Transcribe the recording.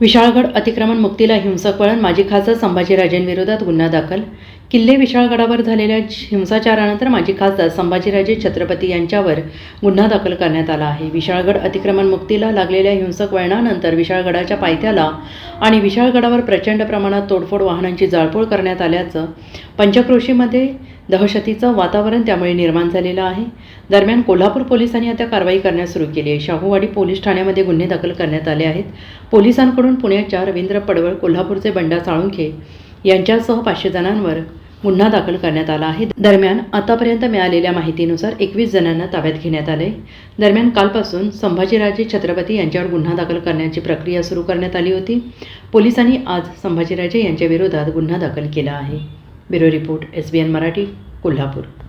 विशाळगड अतिक्रमण मुक्तीला हिंसक वळण माजी खासदार संभाजीराजेंविरोधात गुन्हा दाखल. किल्ले विशाळगडावर झालेल्या हिंसाचारानंतर माजी खासदार संभाजीराजे छत्रपती यांच्यावर गुन्हा दाखल करण्यात आला आहे. विशाळगड अतिक्रमण मुक्तीला लागलेल्या हिंसक वळणानंतर विशाळगडाच्या पायथ्याला आणि विशाळगडावर प्रचंड प्रमाणात तोडफोड वाहनांची जाळपोळ करण्यात आल्याचं पंचक्रोशीमध्ये दहशतीचं वातावरण त्यामुळे निर्माण झालेलं आहे. दरम्यान कोल्हापूर पोलिसांनी आता कारवाई करण्यास सुरू केली आहे. शाहूवाडी पोलीस ठाण्यामध्ये गुन्हे दाखल करण्यात आले आहेत. पोलिसांकडून पुण्याच्या रवींद्र पडवळ कोल्हापूरचे बंडा साळुंखे यांच्यासह पाचशे जणांवर गुन्हा दाखल करण्यात आला आहे. दरम्यान आतापर्यंत मिळालेल्या माहितीनुसार एकवीस जणांना ताब्यात घेण्यात आले. दरम्यान कालपासून संभाजीराजे छत्रपती यांच्यावर गुन्हा दाखल करण्याची प्रक्रिया सुरू करण्यात आली होती. पोलिसांनी आज संभाजीराजे यांच्याविरोधात गुन्हा दाखल केला आहे. Bureau report S B N Marathi. Kolhapur.